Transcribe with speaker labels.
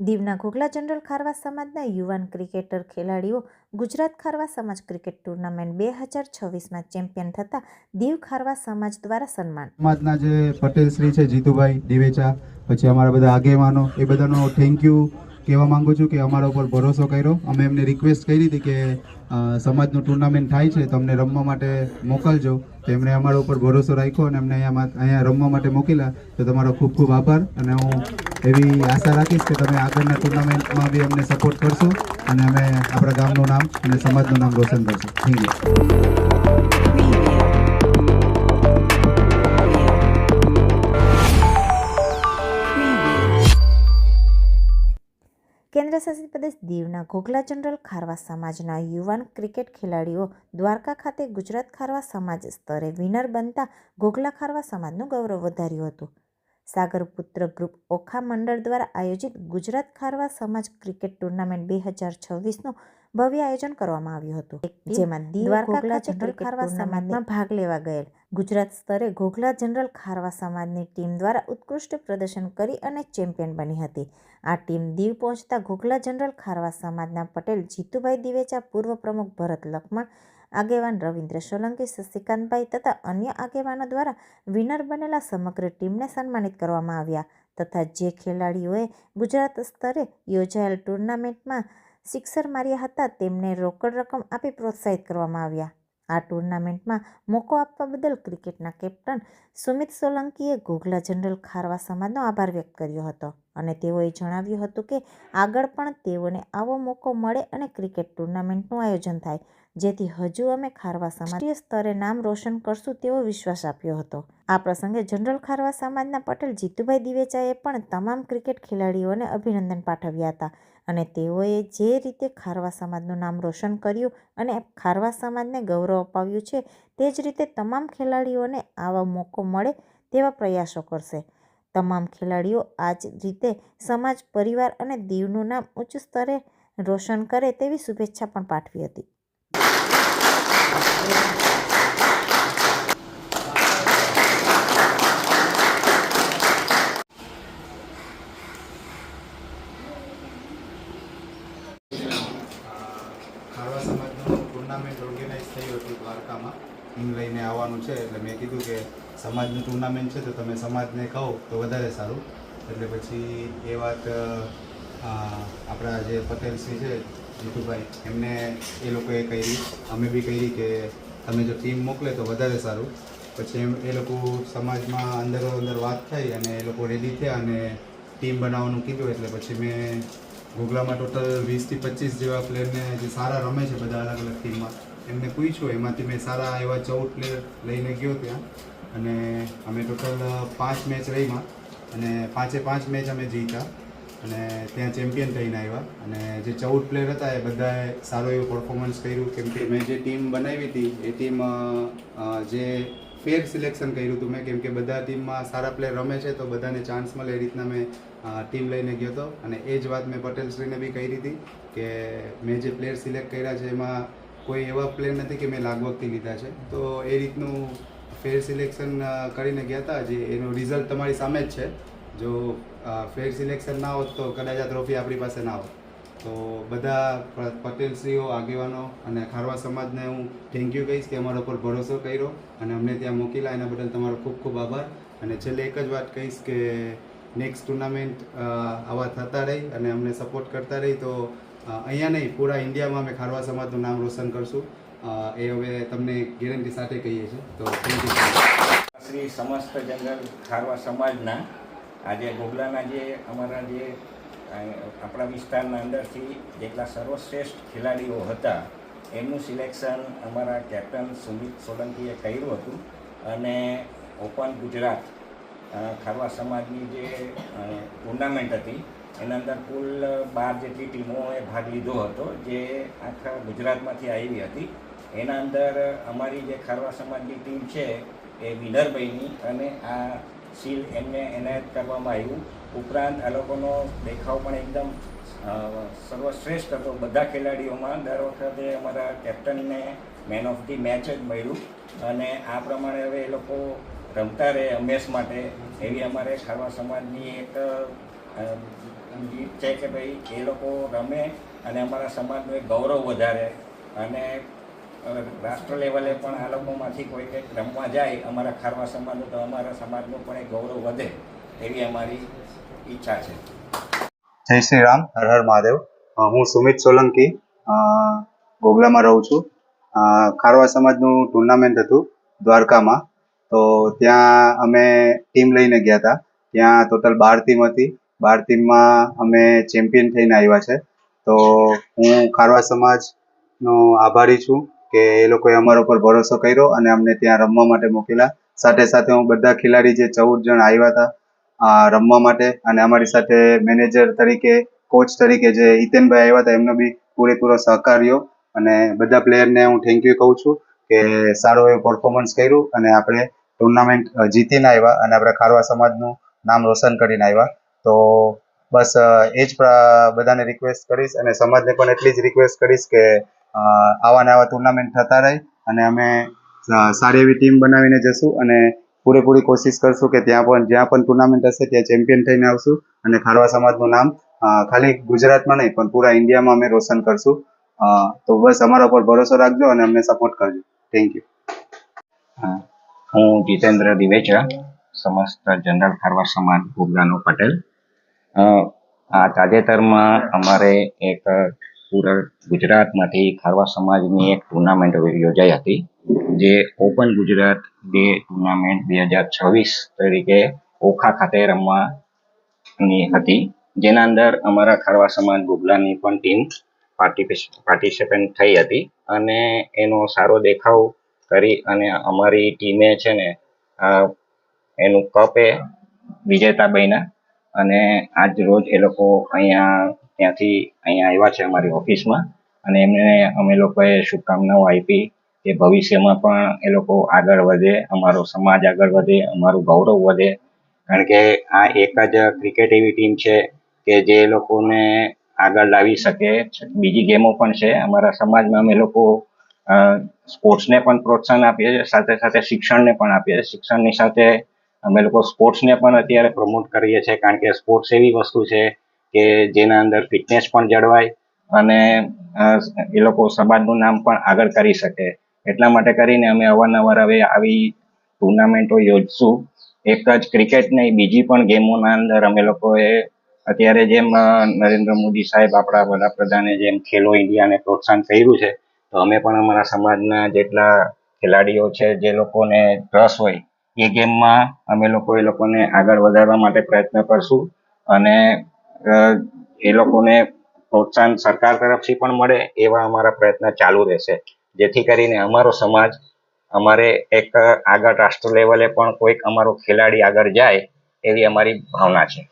Speaker 1: દીવના ઘોઘલા જનરલ ખારવા સમાજના યુવાન ક્રિકેટર ખેલાડીઓ ગુજરાત ખારવા સમાજ ક્રિકેટ ટુર્નામેન્ટ બે હજાર છવ્વીસમાં ચેમ્પિયન થતા દીવ ખારવા સમાજ દ્વારા સન્માન.
Speaker 2: સમાજના જે પટેલ શ્રી છે જીતુભાઈ દિવેચા, પછી અમારા બધા આગેવાનો, એ બધાનો થેન્ક યુ કહેવા માંગુ છું કે અમારા ઉપર ભરોસો કર્યો. અમે એમને રિક્વેસ્ટ કરી હતી કે સમાજનું ટુર્નામેન્ટ થાય છે તો અમને રમવા માટે મોકલજો. તો એમણે અમારા ઉપર ભરોસો રાખ્યો અને અમને અહીંયા અહીંયા રમવા માટે મોકલ્યા. તો તમારો ખૂબ ખૂબ આભાર અને હું એવી આશા રાખીશ કે તમે આગળના ટુર્નામેન્ટમાં બી અમને સપોર્ટ કરશો અને અમે આપણા ગામનું નામ અને સમાજનું નામ રોશન કરશું. Thank you.
Speaker 1: પ્રદેશ દીવના ઘોઘલા જનરલ ખારવા સમાજના યુવાન ક્રિકેટ ખેલાડીઓ દ્વારકા ખાતે ગુજરાત ખારવા સમાજ સ્તરે વિનર બનતા ઘોઘલા ખારવા સમાજનું ગૌરવ વધાર્યું હતું. સાગરપુત્ર ગ્રુપ ઓખા મંડળ દ્વારા આયોજિત ગુજરાત ખારવા સમાજ ક્રિકેટ ટુર્નામેન્ટ બે હજાર છવ્વીસનું ભવ્ય આયોજન કરવામાં આવ્યું હતું. જેમાં દ્વારકા ખારવા સમાજમાં ભાગ લેવા ગયેલ. ગુજરાત સ્તરે ઘોઘલા જનરલ ખારવા સમાજની ટીમ દ્વારા ઉત્કૃષ્ટ પ્રદર્શન કરી અને ચેમ્પિયન બની હતી. આ ટીમ દીવ પહોંચતા ઘોઘલા જનરલ ખારવા સમાજના પટેલ, જીતુભાઈ દિવેચા, પૂર્વ પ્રમુખ ભરત લખમણ, આગેવાન રવિન્દ્ર સોલંકી, શશિકાંતભાઈ તથા અન્ય આગેવાનો દ્વારા વિનર બનેલા સમગ્ર ટીમને સન્માનિત કરવામાં આવ્યા તથા જે ખેલાડીઓએ ગુજરાત સ્તરે યોજાયેલ ટુર્નામેન્ટમાં સિક્સર માર્યા હતા તેમને રોકડ રકમ આપી પ્રોત્સાહિત કરવામાં આવ્યા. આ ટુર્નામેન્ટમાં મોકો આપવા બદલ ક્રિકેટના કેપ્ટન સુમિત સોલંકીએ ઘોઘલા જનરલ ખારવા સમાજનો આભાર વ્યક્ત કર્યો હતો અને તેઓએ જણાવ્યું હતું કે આગળ પણ તેઓને આવો મોકો મળે અને ક્રિકેટ ટુર્નામેન્ટનું આયોજન થાય, જેથી હજુ અમે ખારવા સમાજ સ્તરે નામ રોશન કરશું તેવો વિશ્વાસ આપ્યો હતો. આ પ્રસંગે જનરલ ખારવા સમાજના પટેલ જીતુભાઈ દિવેચાએ પણ તમામ ક્રિકેટ ખેલાડીઓને અભિનંદન પાઠવ્યા હતા. અને તેઓએ જે રીતે ખારવા સમાજનું નામ રોશન કર્યું અને ખારવા સમાજને ગૌરવ અપાવ્યું છે, તે જ રીતે તમામ ખેલાડીઓને આવા મોકો મળે તેવા પ્રયાસો કરશે. તમામ ખેલાડીઓ આ જ રીતે સમાજ, પરિવાર અને દીવનું નામ ઉચ્ચ સ્તરે રોશન કરે તેવી શુભેચ્છા પણ પાઠવી હતી
Speaker 2: ખારવા સમાજનું ટુર્નામેન્ટ ઓર્ગેનાઇઝ થયું હતું દ્વારકામાં ટીમ લઈને આવવાનું છે. એટલે મેં કીધું કે સમાજનું ટુર્નામેન્ટ છે, તો તમે સમાજને કહો તો વધારે સારું. એટલે પછી એ વાત આપણા જે પટેલસિંહ છે, જીતુભાઈ, એમને એ લોકોએ કહી અમે બી કહી કે તમે જો ટીમ મોકલે તો વધારે સારું. પછી એમ, એ લોકો સમાજમાં અંદરો અંદર વાત થઈ અને એ લોકો રેડી થયા અને ટીમ બનાવવાનું કીધું. એટલે પછી મેં ગોગલામાં ટોટલ વીસથી પચીસ જેવા પ્લેયરને જે સારા રમે છે, બધા અલગ અલગ ટીમમાં એમને પૂછ્યું, એમાંથી મેં સારા એવા ચૌદ પ્લેયર લઈને ગયો ત્યાં. અને અમે ટોટલ પાંચ મેચ રહીમાં અને પાંચે પાંચ મેચ અમે જીત્યા અને ત્યાં ચેમ્પિયન થઈને આવ્યા. અને જે ચૌદ પ્લેયર હતા એ બધાએ સારું એવું પરફોર્મન્સ કર્યું કેમ કે મેં જે ટીમ બનાવી હતી, એ ટીમ જે ફેર સિલેક્શન કર્યું હતું મેં, કેમ કે બધા ટીમમાં સારા પ્લેયર રમે છે, તો બધાને ચાન્સ મળે એ રીતના મેં ટીમ લઈને ગયો હતો. અને એ જ વાત મેં પટેલશ્રીને બી કરી હતી કે મેં જે પ્લેયર સિલેક્ટ કર્યા છે, એમાં કોઈ એવા પ્લેન નથી કે મેં લાગવગથી લીધા છે. તો એ રીતનું ફેર સિલેક્શન કરીને ગયા હતા. જે એનું રિઝલ્ટ તમારી સામે જ છે. જો ફેર સિલેક્શન ના હોત તો કદાચ આ ટ્રોફી આપણી પાસે ના હોત. તો બધા પટેલશ્રીઓ, આગેવાનો અને ખારવા સમાજને હું થેન્ક યુ કહીશ કે અમારા ઉપર ભરોસો કર્યો અને અમને ત્યાં મોકલ્યા. એના બદલ તમારો ખૂબ ખૂબ આભાર. અને છેલ્લે એક જ વાત કહીશ કે નેક્સ્ટ ટુર્નામેન્ટ આવા થતા રહી અને અમને સપોર્ટ કરતા રહી. તો અહીંયા નહીં, પૂરા ઇન્ડિયામાં અમે ખારવા સમાજનું નામ રોશન કરશું. એ હવે તમને ગેરંટી સાથે કહીએ છીએ. તો થેન્ક યુ
Speaker 3: શ્રી સમસ્ત જનરલ ખારવા સમાજના આજે ગોગલાના જે અમારા જે આપણા વિસ્તારના અંદરથી જેટલા સર્વશ્રેષ્ઠ ખેલાડીઓ હતા, એમનું સિલેક્શન અમારા કેપ્ટન સુમિત સોલંકીએ કર્યું હતું. અને ઓપન ગુજરાત ખારવા સમાજની જે ટુર્નામેન્ટ હતી એના અંદર કુલ બાર જેટલી ટીમોએ ભાગ લીધો હતો, જે આખા ગુજરાતમાંથી આવી હતી. એના અંદર અમારી જે ખારવા સમાજની ટીમ છે, એ વિનર અને આ સીલ એમને એનાયત કરવામાં આવ્યું. ઉપરાંત આ લોકોનો દેખાવ પણ એકદમ સર્વશ્રેષ્ઠ હતો. બધા ખેલાડીઓમાં દર વખતે અમારા કેપ્ટનને મેન ઓફ ધી મેચ જ મળ્યું. અને આ પ્રમાણે હવે એ લોકો રમતા રહે હંમેશ માટે. એવી અમારે ખારવા સમાજની એક
Speaker 4: જીત છે કે ભાઈ એ લોકો રમે અને અમારા સમાજનું એક ગૌરવ વધારે અને રાષ્ટ્ર લેવલે પણ આ લોકોમાંથી કોઈ કંઈક રમવા જાય અમારા ખારવા સમાજનું, તો અમારા સમાજનું પણ એક ગૌરવ વધે એવી અમારી ઈચ્છા છે.
Speaker 2: જય શ્રી રામ, હર હર મહાદેવ. હું સુમિત સોલંકી. ગોગલામાં રહું છું. ખારવા સમાજનું ટુર્નામેન્ટ હતું દ્વારકામાં. તો ત્યાં અમે ટીમ લઈને ગયા હતા. ત્યાં ટોટલ બાર ટીમ હતી. બાર ટીમમાં અમે ચેમ્પિયન થઈને આવ્યા છે. તો હું ખારવા સમાજનો આભારી છું કે એ લોકોએ અમારા ઉપર ભરોસો કર્યો અને અમને ત્યાં રમવા માટે મોકલ્યા. સાથે સાથે હું બધા ખેલાડી જે ચૌદ જણ આવ્યા હતા રમવા માટે અને અમારી સાથે મેનેજર તરીકે કોચ તરીકે જે હિતેનભાઈ આવ્યા હતા, એમનો બી પૂરેપૂરો સહકાર રહ્યો. અને બધા પ્લેયરને હું થેન્ક યુ કહું છું કે સારો એવું પરફોર્મન્સ કર્યું અને આપણે ટુર્નામેન્ટ જીતીને આવ્યા અને આપણે ખારવા સમાજનું નામ રોશન કરીને આવ્યા. તો બસ એ જ બધાને રિક્વેસ્ટ કરીશ અને સમાજને પણ એટલી જ રિક્વેસ્ટ કરીશ કે આવા ને આવા ટુર્નામેન્ટ થતા રહે અને અમે સારી એવી ટીમ બનાવીને જશું અને પૂરેપૂરી કોશિશ કરશું કે ત્યાં પણ, જ્યાં પણ ટુર્નામેન્ટ હશે ત્યાં ચેમ્પિયન થઈને આવશું અને ખારવા સમાજનું નામ ખાલી ગુજરાતમાં નહીં, પણ પૂરા ઇન્ડિયામાં અમે રોશન કરશું. તો બસ અમારા ઉપર ભરોસો રાખજો અને અમને સપોર્ટ કરજો. થેન્ક યુ
Speaker 4: હા. હું જીતેન્દ્ર દિવેચા સમસ્ત જનરલ ખારવા સમાજ ગોગલાનો પટેલ. આ તાજેતરમાં અમારે એક પૂરા ગુજરાતમાંથી ખારવા સમાજની એક ટુર્નામેન્ટ યોજાઈ હતી, જે ઓપન ગુજરાત ડે ટુર્નામેન્ટ બે હજાર છવ્વીસ તરીકે ઓખા ખાતે રમવાની હતી. જેના અંદર અમારા ખારવા સમાજ ગુગલાની પણ ટીમ પાર્ટિસિપેન્ટ થઈ હતી અને એનો સારો દેખાવ કરી અને અમારી ટીમે છે ને એનું કપે વિજેતા બન્યા. અને આજ રોજ એ લોકો અહીંયા, ત્યાંથી અહીંયા આવ્યા છે અમારી ઓફિસમાં. અને એમને અમે લોકોએ શુભકામનાઓ આપી કે ભવિષ્યમાં પણ એ લોકો આગળ વધે, અમારો સમાજ આગળ વધે, અમારું ગૌરવ વધે. કારણ કે આ એક જ ક્રિકેટ એવી ટીમ છે કે જે લોકોને આગળ લાવી શકે. બીજી ગેમો પણ છે. અમારા સમાજમાં અમે લોકો સ્પોર્ટ્સને પણ પ્રોત્સાહન આપીએ છીએ, સાથે સાથે શિક્ષણને પણ આપીએ છીએ. શિક્ષણની સાથે અમે લોકો સ્પોર્ટ્સને પણ અત્યારે પ્રમોટ કરીએ છીએ કારણ કે સ્પોર્ટ્સ એવી વસ્તુ છે કે જેના અંદર ફિટનેસ પણ જળવાય અને એ લોકો સમાજનું નામ પણ આગળ કરી શકે. એટલા માટે કરીને અમે અવારનવાર હવે આવી ટુર્નામેન્ટો યોજશું. એક જ ક્રિકેટ નહીં બીજી પણ ગેમોના અંદર અમે લોકોએ અત્યારે જેમ નરેન્દ્ર મોદી સાહેબ આપણા વડાપ્રધાને જેમ ખેલો ઇન્ડિયાને પ્રોત્સાહન કર્યું છે, તો અમે પણ અમારા સમાજના જેટલા ખેલાડીઓ છે, જે લોકોને રસ હોય એ ગેમમાં અમે લોકો એ લોકોને આગળ વધારવા માટે પ્રયત્ન કરશું અને એ લોકોને પ્રોત્સાહન સરકાર તરફથી પણ મળે એવા અમારા પ્રયત્ન ચાલુ રહેશે. જેથી કરીને અમારો સમાજ, અમારે એક આગળ રાષ્ટ્ર લેવલે પણ કોઈક અમારો ખેલાડી આગળ જાય એવી અમારી ભાવના છે.